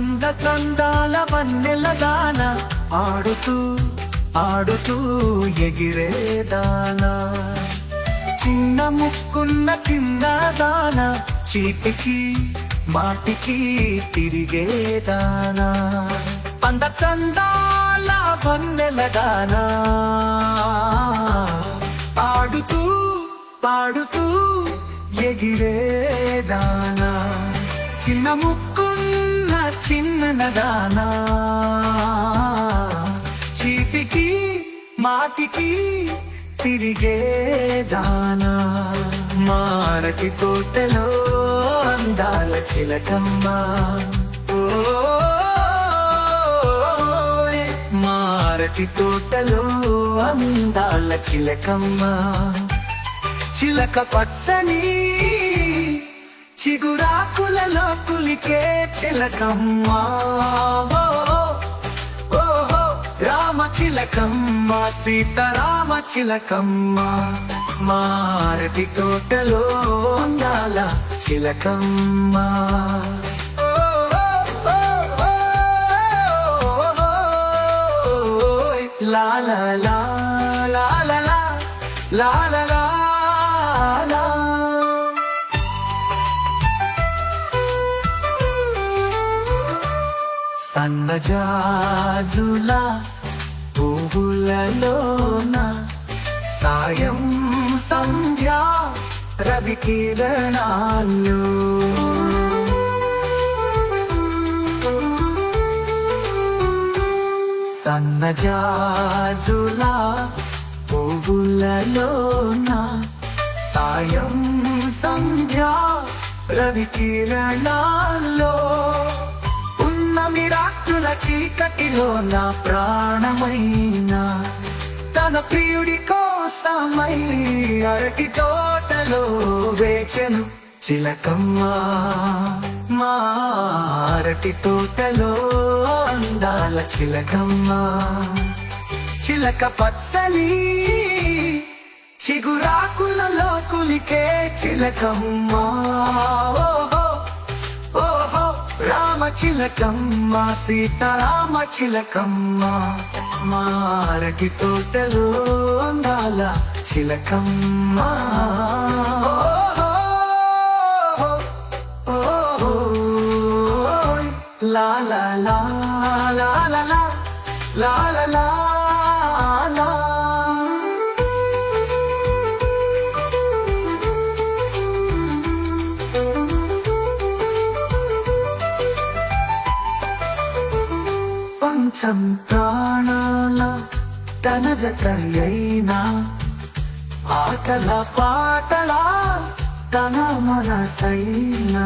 చందాల వన్నెల దాన ఆడుతూ ఆడుతూ ఎగిరేదానా చిన్న ముక్కున్న కింద దాన చీటికి మాటికి తిరిగేదానా పండ చందాల వన్నెల దానా ఆడుతూ పాడుతూ ఎగిరేదానా చిన్న ముక్కు చిన్నదానా చీటికి మాటికి తిరిగేదానా మారటి తోటలో అందాల చిలకమ్మ. ఓయ్ మారటి తోటలో అందాల చిలకమ్మ. చిలక పచ్చని చిగురాకులలో కులికే చిలకమ్మ. ఓహో రామ చిలకమ్మ సీతారామ చిలకమ్మ. మారటి తోటలో అందాల చిలకమ్మ. ఓ, ఓ, ఓ, ఓ, ఓయ్. లా లా లా లా. సన్నజాజుల పువ్వులలోన సాయం సంధ్యా రవి కిరణాలు సన్నజాజుల పువ్వులలోన సాయం సంధ్యా రవి కిరణాల్లో. మిరాకుల చీకటిలో నా ప్రాణమైన తన ప్రియుడి కోసమై అరటి తోటలో వేచెను. చిలకమ్మ మా అరటి తోటలో అందాల చిలకమ్మ. చిలక పచ్చని చిగురాకులలో కులికే చిలకమ్మ. చిలకమ్మ సీతారామ చిలకమ్మ మా తోటలో అందాల చిలకమ్మ. లా లా లా లా లా లా లా. పంచం ప్రాణాల తన జతయైనా ఆటల పాటల తన మనసైనా.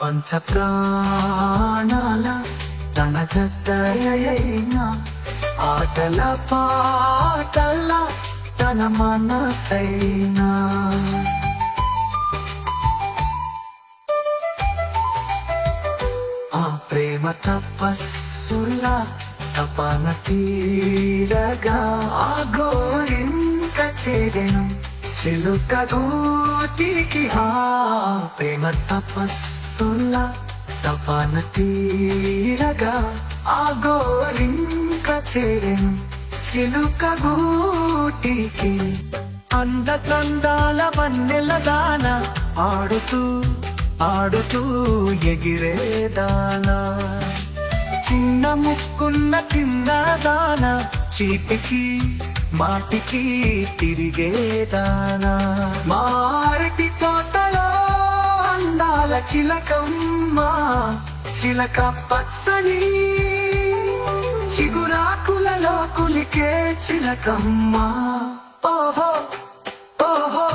పంచ ప్రాణాల తన జతయైనా ఆటల పాటల తన మనసైనా. ఆ ప్రేమ తపస్సుల తపన తీరగా ఆ గోరింక చేరెను చిలుక గోటికి ఆ ప్రేమ తపస్సుల తపన తీరగా ఆ గోరింక చేయం చిలుక గూటికి అంద చందాల వన్నెల దాన ఆడుతూ ఆడుతూ ఎగిరేదానా చిన్న ముక్కున్న చిన్న దాన చీటికి మాటికి తిరిగేదానా మారటి తోటలో అందాల చిలకమ్మ చిలక పచ్చని చిగురాకులలో కులికే చిలకమ్మ ఓహో ఓహో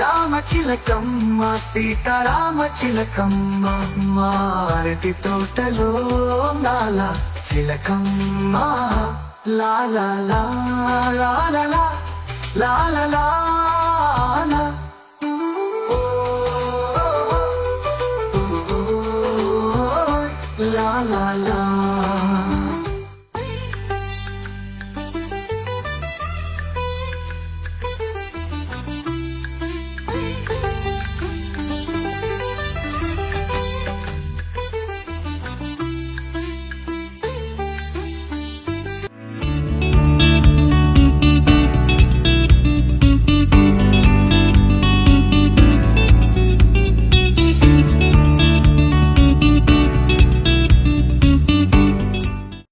రామ చిలకమ్మ సీతారామ చిలకమ్మ మారటి తోటలో నాల చిలకమ్మ లాల లా లా లాల la la la